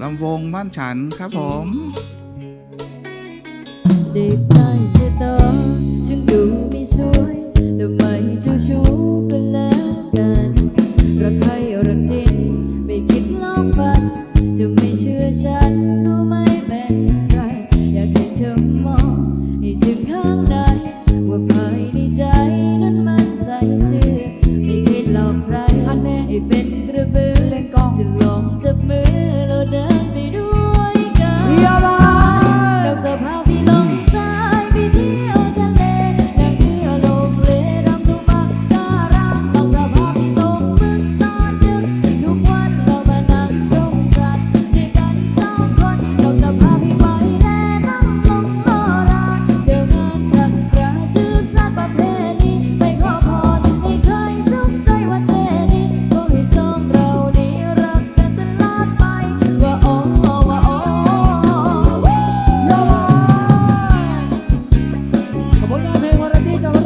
ลำวงบ้านฉันครับผมเด็กใต้เสื้ตอฉันดูไม่สวย แต่ไม่เชู้ก็แล้วกันรักใคร Margarita.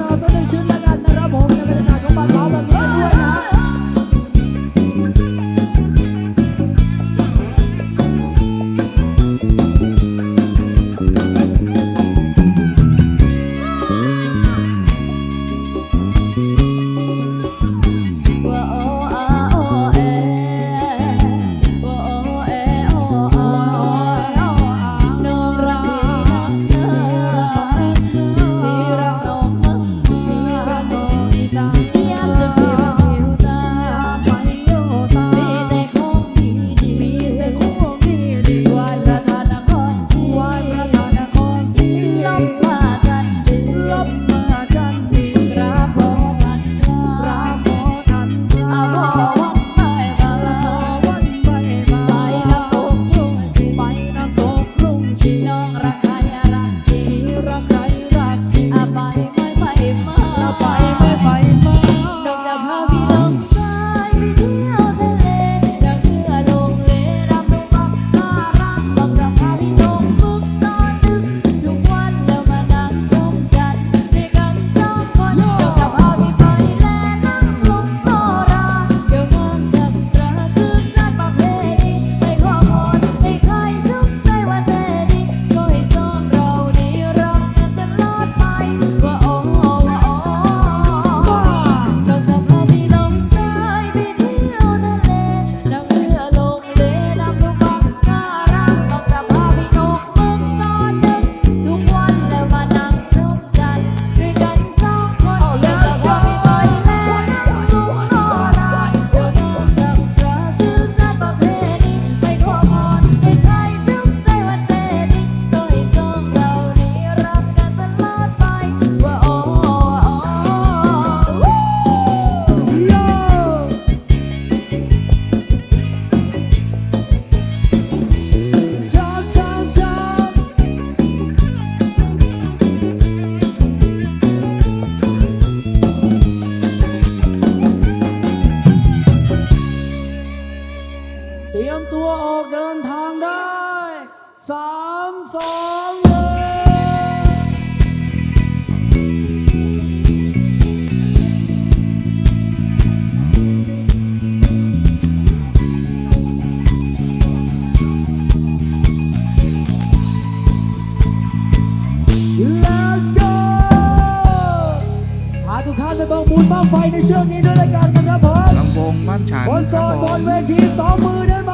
ไฟในเชือกนี้ด้วยรายการกันนะผมลำวงบ้านฉันบนโสดบนเวทีสองมือได้ไหม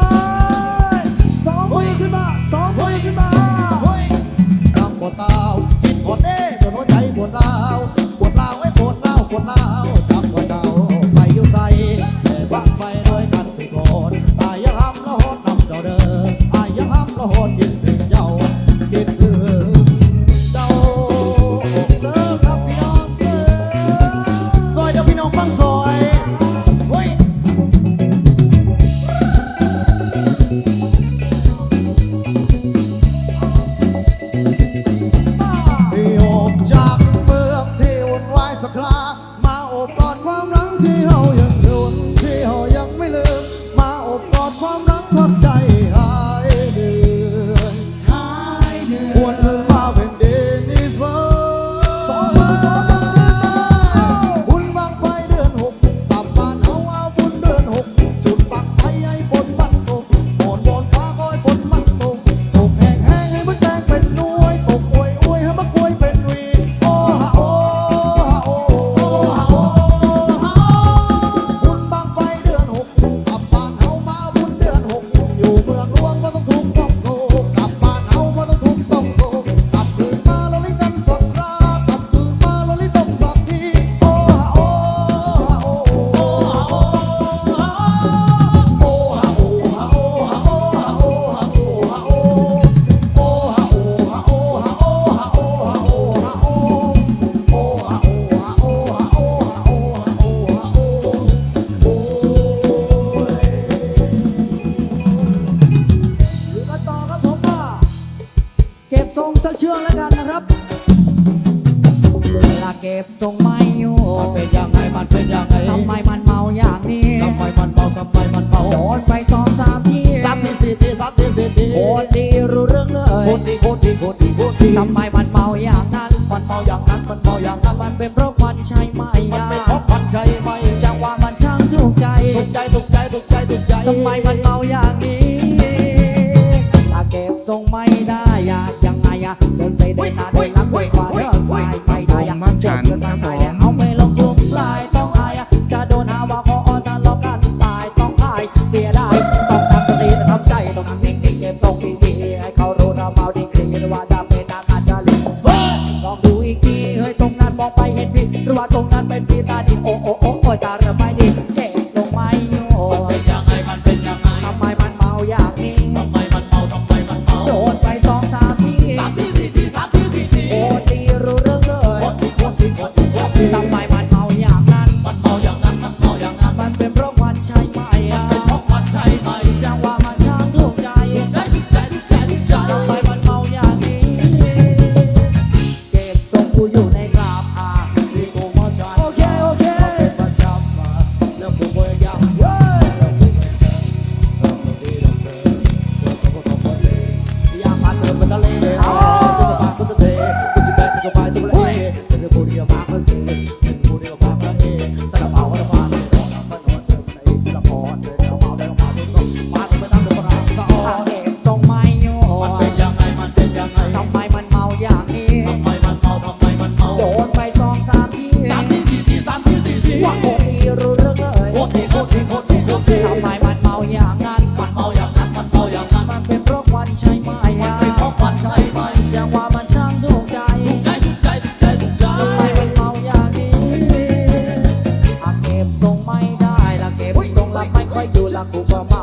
สองมือขึ้นมาสองมือขึ้นมาปวดเท้าปวดเด้จนหัวใจปวดเล้าปวดเล้าไว้ปวดเล้าปวดเล้า บตรงไม่อยู่มันเป็นยังไงมันเป็นยังไงทำไมมันเมาอย่างนี้ทำไมมันเมาทำไมมันเมาโดนไปสองสามทีสามทีสี่ทีสามทีสี่ทีโคตดีรู้เรื่องเลยโคตดีโคตดีโคตดีโคตดีทำไมมันเมาอย่างนั้น มันเมาอย่างนั้นมันเมาอย่างนั้นมันเป็นเพราะควันใช่ไหมมันเป็นเพราะควันใช่ไหมจังหวะมันช่างถูกใจถูกใจถูกใจถูกใจถูกใจทำไมมันเมาอย่างนี้ตาเก็บทรงไม่ได้อยากยังไงอะเดินใส่เดินหน้าเดินหลัง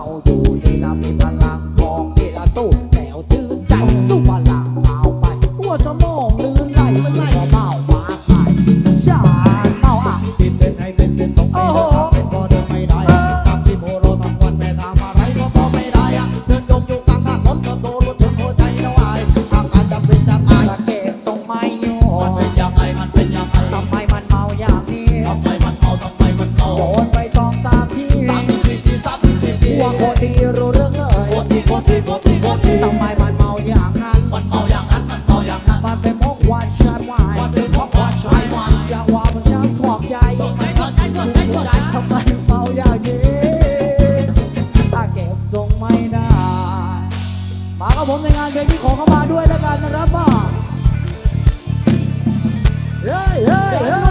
เราอยู่ในลำ ไม่ได้ มาครับผมในงานเพลงนี้ขอเข้ามาด้วยแล้วกันนะครับว่าเฮ้ยเฮ้ย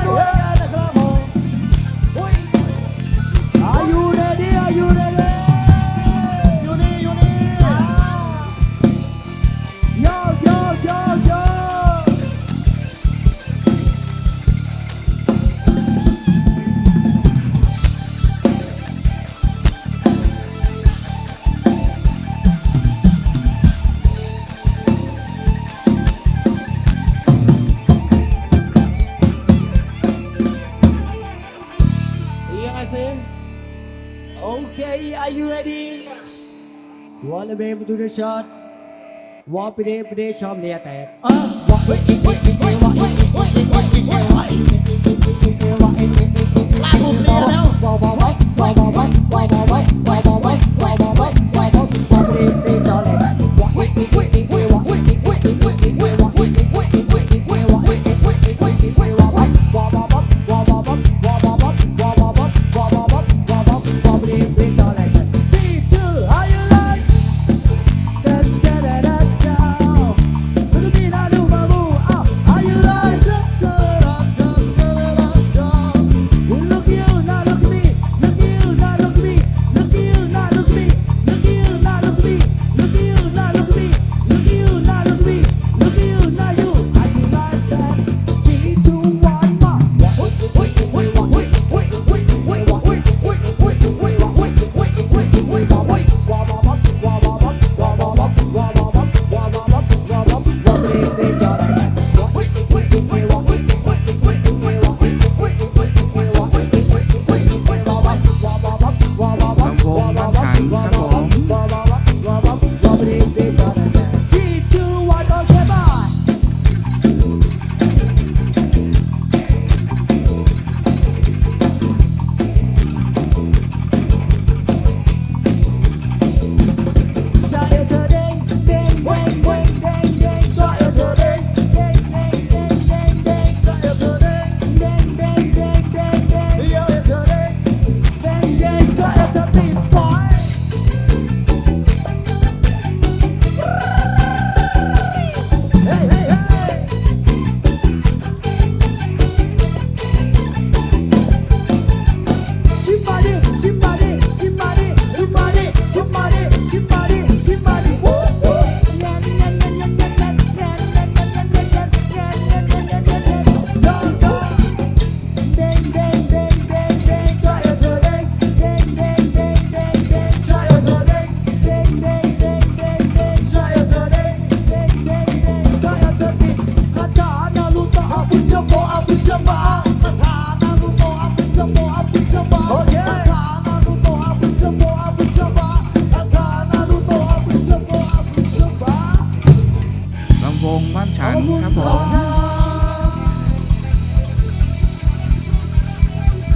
วอลเวมดูดช็อตวอลปเดปเดชอบเลียแตกเออวอลเวอีกอีอีวอลอีกอีกอีกอีกอีก